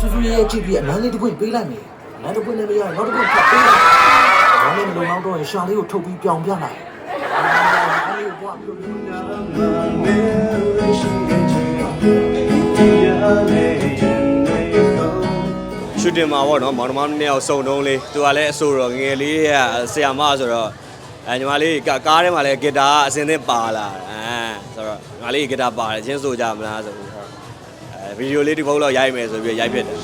စူးစူးရဲရဲကြည့်ပြီးအနမ်းလေးတစ်ပွင့်ပေးလိုက်မယ်အနမ်းတစ်ပွင့်နဲ့မရရင်နောက်တစ်ပွင့်ဖတ်ပေးလိုက်ဘာနဲ့မလုံတော့တော့ရင်ရှာလေးကိုထုတ်ပြီးပြောင်းပြလိုက်အဲ့ဒီကိုပွားပြီးတော့ရှူတင်မှာပေါ့နော်မောင်နှမနှစ်ယောက်စုံတုံးလေးသူကလည်းအဆိုတော့ငယ်ငယ်လေးကဆရာမဆိုတော့အဲညီမလေးကကားထဲမှာလည်းဂီတာအစင်းသင်းပါလာအဲဆိုတော့ညီမလေးဂီတာပါတယ်ချင်းဆိုကြမလားဆိုပြီးတော့အဲ ဗီဒီယိုလေးတစ်ပုတ်လောက်ရိုက်မယ်ဆိုပြီးရိုက်ဖြစ်တယ်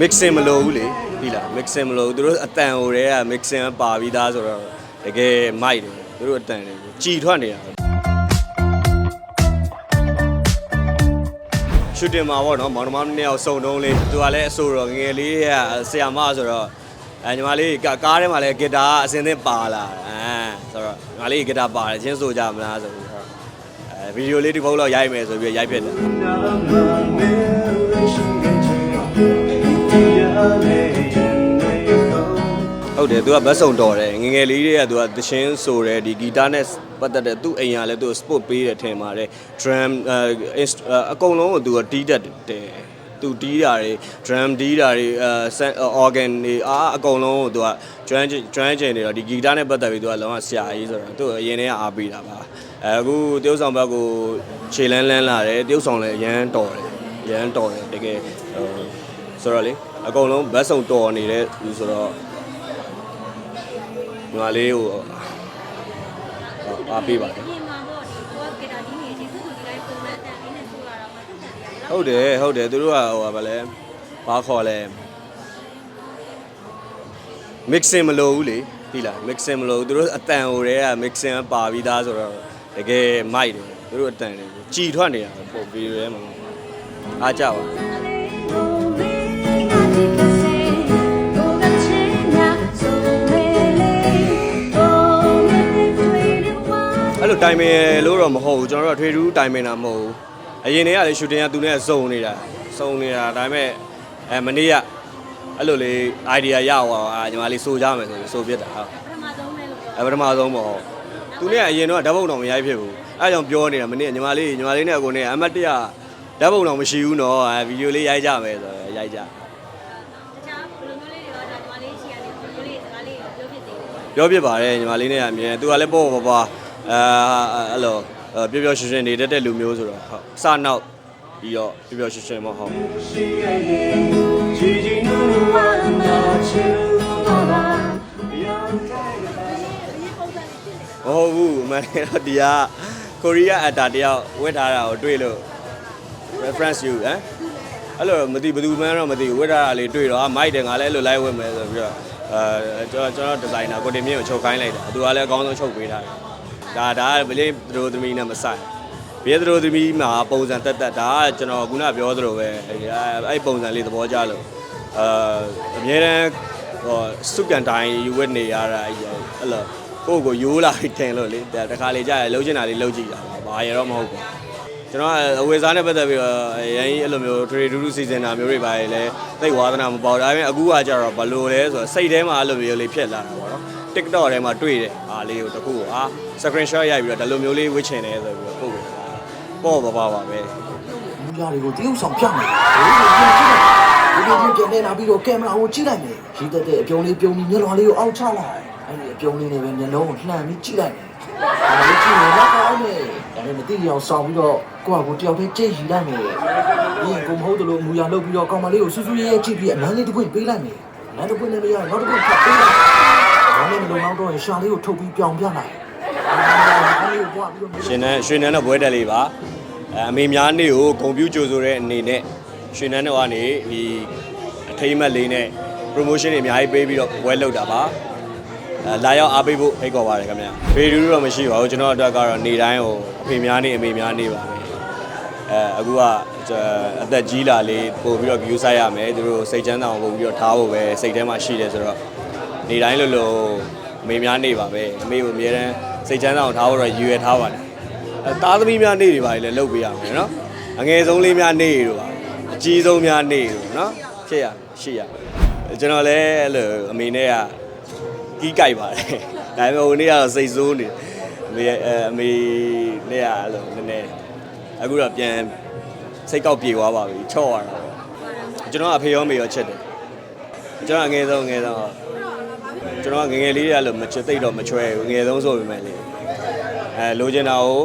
mixing မလိုဘူးလေဒီလား mixing မလိုဘူးသူတို့အတန်ဟိုတည်းက mixing ပါပြီးသားဆိုတော့တကယ်မိုက်တယ်သူတို့အတန်တွေကြည်ထွက်နေတာရှူတင်မှာပေါ့နော်မောင်နှမနှစ်ယောက်စုံတုံးလေးသူကလည်းအဆိုတော့ငယ်ငယ်လေးကဆရာမဆိုတော့အဲညီမလေးကကားထဲမှာလည်းဂီတာအစင်းသင်းပါလာအဲ ဆိုတော့ညီမလေးဂီတာပါတယ်ချင်းဆိုကြမလားဆိုပြီးတော့အဲဗီဒီယိုလေးတစ်ပုတ်လောက်ရိုက်မယ်ဆိုပြီးရိုက်ဖြစ်တယ်ဟုတ်တယ်သူကဘတ်စုံတော်တယ်ငယ်ငယ်လေးတွေကသူကသချင်းဆိုတယ်ဒီဂီတာနဲ့ပတ်သက်တဲ့သူ့အိမ်ကလည်းသူ sport ပေးတယ်ထင်ပါတယ် drum အဲ inst- အကုန်လုံးကိုသူကတီးတတ်တယ် သူတီးတာတွေ drum တီးတာတွေအဲ organ တွေအားအကုန်လုံးကိုသူက drum drum ကျင်နေတော့ဒီဂီတာနဲ့ပတ်သက်ပြီးသူကလုံးဝဆရာကြီးဆိုတော့သူအရင်တည်းကအားပေးတာပါအဲအခုတရုတ်ဆောင်ဘက်ကိုခြေလန်းလန်းလာတယ်တရုတ်ဆောင်လည်းရမ်းတော်တယ်ရမ်းတော်တယ်တကယ်ဟိုဆိုတော့လေအကုန်လုံးဘတ်စုံတော်နေတဲ့သူဆိုတော့ညီမလေးကိုအားပေးပါတယ် ဟုတ်တယ်ဟုတ်တယ်သူတို့ကဟိုဗာလဲဘာခေါ်လဲ mixing မလိုဘူးလေဒီလား mixing မလိုဘူးသူတို့အတန်ဟိုတည်းက mixing ပါပြီးသားဆိုတော့တကယ်မိုက်တယ်သူတို့အတန်တွေကြည်ထွက်နေတာပုံဗီဒီယိုထဲမှာအားကြပါအဲ့လိုတိုင်ပင်လို့တော့မဟုတ်ဘူးကျွန်တော်တို့ကထွေထူးတိုင်ပင်တာမဟုတ်ဘူး အရင်တည်းကလေရှူတင်ကသူနဲ့စုံနေတာစုံနေတာဒါပေမဲ့အဲမနေ့ကအဲ့လိုလေး idea ရအောင်အာညီမလေးစိုးကြမယ်ဆိုပြီးစိုးပြစ်တာဟုတ်ပထမဆုံးပဲလို့ပြောအဲပထမဆုံးပေါ့ဟုတ်သူနဲ့အရင်တော့ဓာတ်ပုံတော်မရိုက်ဖြစ်ဘူးအဲကြောင့်ပြောနေတာမနေ့ကညီမလေးညီမလေးနဲ့အကိုနဲ့အမတ်တရဓာတ်ပုံတော်မရှိဘူးနော်အဲဗီဒီယိုလေးရိုက်ကြမယ်ဆိုတော့ရိုက်ကြတခြားဘယ်လိုမျိုးလေးတွေတော့ဒါညီမလေးရှိရတယ်ဘယ်လိုလေးစကားလေးပြောပြသေးတယ်ပြောပြပါတယ်ညီမလေးနဲ့အမြင်သူကလည်းပေါ့ပေါ့ပါအဲအဲ့လို ပျော်ပျော်ရွှင်ရွှင်နေတတ်တဲ့လူမျိုးဆိုတော့ဟုတ်စနောက်ပြီးတော့ပျော်ပျော်ရွှင်ရွှင်ပေါ့ဟုတ်မဟုတ်ဘူးအမှန်တကယ်တော့ဒီကကိုရီးယားအတာတယောက်ဝတ်ထားတာကိုတွေ့လို့ reference you ဟမ်အဲ့လိုမသိဘယ်သူမှန်းတော့မသိဘူးဝတ်ထားတာလေးတွေ့တော့မိုက်တယ်ငါလည်းအဲ့လို live ဝတ်မယ်ဆိုပြီးတော့အဲကျွန်တော်ကျွန်တော်ဒီဇိုင်နာကိုတင်မြင့်ကိုချုပ်ခိုင်းလိုက်တာသူကလည်းအကောင်းဆုံးချုပ်ပေးထားတယ် ဒါဒါကဗလေးသတို့သမီးနဲ့မဆိုင်ဘယ်သတို့သမီးမှာပုံစံတက်တက်ဒါကကျွန်တော်ခုနပြောသလိုပဲအဲ့အဲ့ပုံစံလေးသဘောကျလို့အာအများတန်းဟိုစုကန်တိုင်းယူဝတ်နေရတာအဲ့လိုကိုယ့်ကိုယိုးလာပြီးတင်လို့လေတခါလေကြာရလှုပ်ချင်တာလေးလှုပ်ကြည့်တာပါဘာရတော့မဟုတ်ဘူးကျွန်တော်အဝေစားနဲ့ပတ်သက်ပြီးတော့အရင်အဲ့လိုမျိုး trade ဒူးဒူးစီစဉ်တာမျိုးတွေပါလေလဲသိဝါသနာမပေါဒါပေမဲ့အခုကကြတော့ဘလို့လဲဆိုတော့စိတ်ထဲမှာအဲ့လိုမျိုးလေးဖြစ်လာတာပေါ့နော် TikTok ထဲမှာတွေ့တယ်အားလေးကိုတခုကိုအာ screenshot ရိုက်ပြီးတော့ဒီလိုမျိုးလေးဝစ်ချင်တယ်ဆိုပြီးတော့ပို့ပေးတာပေါ့ပါပါပါပဲမူလာတွေကိုတရုပ်ဆောင်ပြမယ်ဒီလိုကြည့်တယ်ဒီလိုကြည့်ပြန်နေလာပြီးတော့ကင်မရာကိုကြည့်လိုက်မယ်ရှိတတ်တဲ့အပြုံးလေးပြုံးပြီးမျက်လုံးလေးကိုအောက်ချလိုက်အဲ့ဒီအပြုံးလေးနဲ့ပဲမျက်လုံးကိုလှမ်းပြီးကြည့်လိုက်မယ်အဲ့ဒီကြည့်နေတော့ကောင်းတယ်ဒါနဲ့မသိရအောင်ဆောင်ပြီးတော့ကိုယ့်အကူတယောက်တည်းကြိတ်ယူလိုက်မယ်ဒီကိုမဟုတ်တယ်လို့မူရလုပ်ပြီးတော့ကောင်မလေးကိုစူးစူးရဲရဲကြည့်ပြီးအနမ်းလေးတစ်ပွင့်ပေးလိုက်မယ်အနမ်းတစ်ပွင့်နဲ့မရရင်နောက်တစ်ပွင့်ဖတ်ပေးလိုက် ဘာနဲ့မလုံတော့ရင်ရှာလေးကိုထုတ်ပြီးပြောင်းပြလိုက်အဲ့ဒီကိုပွားပြီးတော့ရှင်နန်းရွှေနန်းတော့ဘွဲတက်လေးပါအဲအမေများနေ့ကိုဂုံပြူကြိုဆိုတဲ့အနေနဲ့ရွှေနန်းတော့ကနေဒီအထိမ့်မှတ်လေးနဲ့ promotion တွေအများကြီးပေးပြီးတော့ဘွဲလုပ်တာပါအဲလာရောက်အားပေးဖို့ဖိတ်ခေါ်ပါတယ်ခင်ဗျာဖေဒူးတော့မရှိပါဘူးကျွန်တော်အတွက်ကတော့နေတိုင်းဟိုအဖေများနေအမေများနေပါပဲအဲအခုကကျွန်တော်အသက်ကြီးလာလေးပို့ပြီးတော့ view ဆိုင်ရမယ်သူတို့စိတ်ချမ်းသာအောင်ပို့ပြီးတော့ထားဖို့ပဲစိတ်ထဲမှာရှိတယ်ဆိုတော့ နေတိုင်းလို့လို့အမေများနေပါပဲအမေကိုအမြဲတမ်းစိတ်ချမ်းသာအောင်ထားဖို့တော့ရည်ရွယ်ထားပါတယ်အဲသားသမီးများနေတွေပါလေလုပ်ပေးရမယ်နော်အငယ်ဆုံးလေးများနေတွေပါအကြီးဆုံးများနေတွေနော်ဖြစ်ရရှိရကျွန်တော်လည်းအဲ့လိုအမေနဲ့ကကြီးကြိုက်ပါတယ်ဒါပေမဲ့ဟိုနေ့ကတော့စိတ်ဆိုးနေအမေအဲအမေနဲ့ကအဲ့လိုနည်းနည်းအခုတော့ပြန်စိတ်ကောက်ပြေသွားပါပြီချော့ရတာပေါ့ကျွန်တော်ကအဖေရောမေရောချက်တယ်ကျွန်တော်အငယ်ဆုံးငယ်ဆုံးဟုတ် ကျွန်တော်ကငယ်ငယ်လေးတွေကလို့မချစ်သိတော့မချွဲဘူးငယ်ဆုံးဆိုပေမဲ့လေအဲလိုချင်တာကို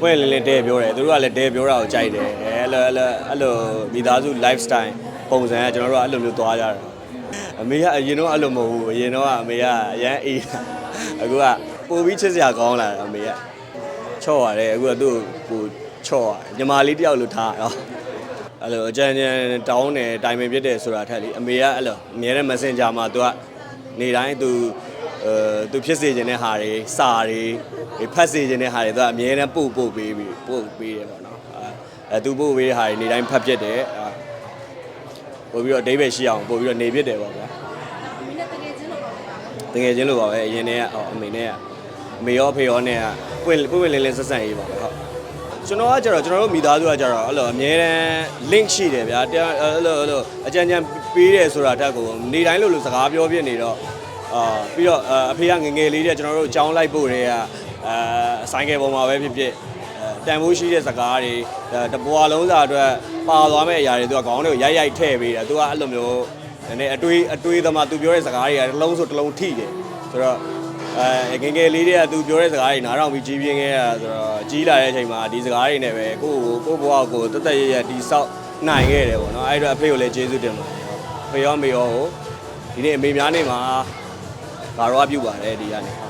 ပွင့်လင်းလင်းတဲပြောတယ်သူတို့ကလည်းတဲပြောတာကိုကြိုက်တယ်အဲအဲ့လိုအဲ့လိုအဲ့လိုမိသားစု lifestyle ပုံစံကကျွန်တော်တို့ကအဲ့လိုမျိုးသွားကြတာအမေကအရင်တော့အဲ့လိုမဟုတ်ဘူးအရင်တော့ကအမေကအရန်အေးအခုကပိုပြီးချစ်စရာကောင်းလာတယ်အမေကချော့ရတယ်အခုကသူ့ကိုချော့ရတယ်ညီမလေးတယောက်လိုထားတော့အဲ့လိုအကြံဉာဏ်တောင်းတယ်တိုင်ပင်ပြစ်တယ်ဆိုတာထက်လေအမေကအဲ့လိုအများနဲ့ Messenger မှာသူက နေတိုင်းသူအဲသူဖြစ်စေခြင်းတဲ့ဟာတွေစာတွေဖတ်စေခြင်းတဲ့ဟာတွေသူကအများနဲ့ပို့ပို့ပေးပြီးပို့ပေးတယ်ပေါ့နော်အဲသူပို့ပေးတဲ့ဟာတွေနေတိုင်းဖတ်ပြစ်တယ်အဲပို့ပြီးတော့အဓိပ္ပာယ်ရှိအောင်ပို့ပြီးတော့နေပြစ်တယ်ပေါ့ဗျာမင်းနဲ့တကယ်ချင်းလို့ပါပဲတကယ်ချင်းလိုပါပဲအရင်တည်းကဟောအမေနဲ့ကအမေရောအဖေရောနဲ့ကပွင့်ပွင့်ပွင့်လင်းလင်းဆက်ဆံရေးပါပဲဟုတ်ကျွန်တော်ကကြတော့ကျွန်တော်တို့မိသားစုကကြတော့အဲ့လိုအမြဲတမ်း link ရှိတယ်ဗျာတရားအဲ့လိုအဲ့လိုအကြံဉာဏ် ပေးတယ်ဆိုတာတက်ကိုနေတိုင်းလို့လို့စကားပြောပြနေတော့အာပြီးတော့အာအဖေကငယ်ငယ်လေးတည်းကျွန်တော်တို့အကြောင်းလိုက်ဖို့တွေကအာဆိုင်ကယ်ပေါ်မှာပဲဖြစ်ဖြစ်အဲတန်ဖိုးရှိတဲ့စကားတွေအဲတပွားလုံးစာအတွက်ပါသွားမဲ့အရာတွေသူကခေါင်းတွေကိုရိုက်ရိုက်ထည့်ပေးတယ်သူကအဲ့လိုမျိုးနည်းနည်းအတွေးအတွေးသမားသူပြောတဲ့စကားတွေကတစ်လုံးဆိုတစ်လုံးထိတယ်ဆိုတော့အဲငယ်ငယ်လေးတွေကသူပြောတဲ့စကားတွေနားထောင်ပြီးကြီးပြင်းခဲ့ရတာဆိုတော့ကြီးလာတဲ့အချိန်မှာဒီစကားတွေနဲ့ပဲကိုယ့်ကိုကိုယ့်ဘဝကိုတက်တက်ရရတီဆောက်နိုင်ခဲ့တယ်ပေါ့နော်အဲ့တော့အဖေကိုလည်းကျေးဇူးတင်ပါတယ်အ ဖေရောမေရောကိုဒီနေ့အမေများနေမှာဂါရောပြုပါတယ်ဒီကနေဟုတ်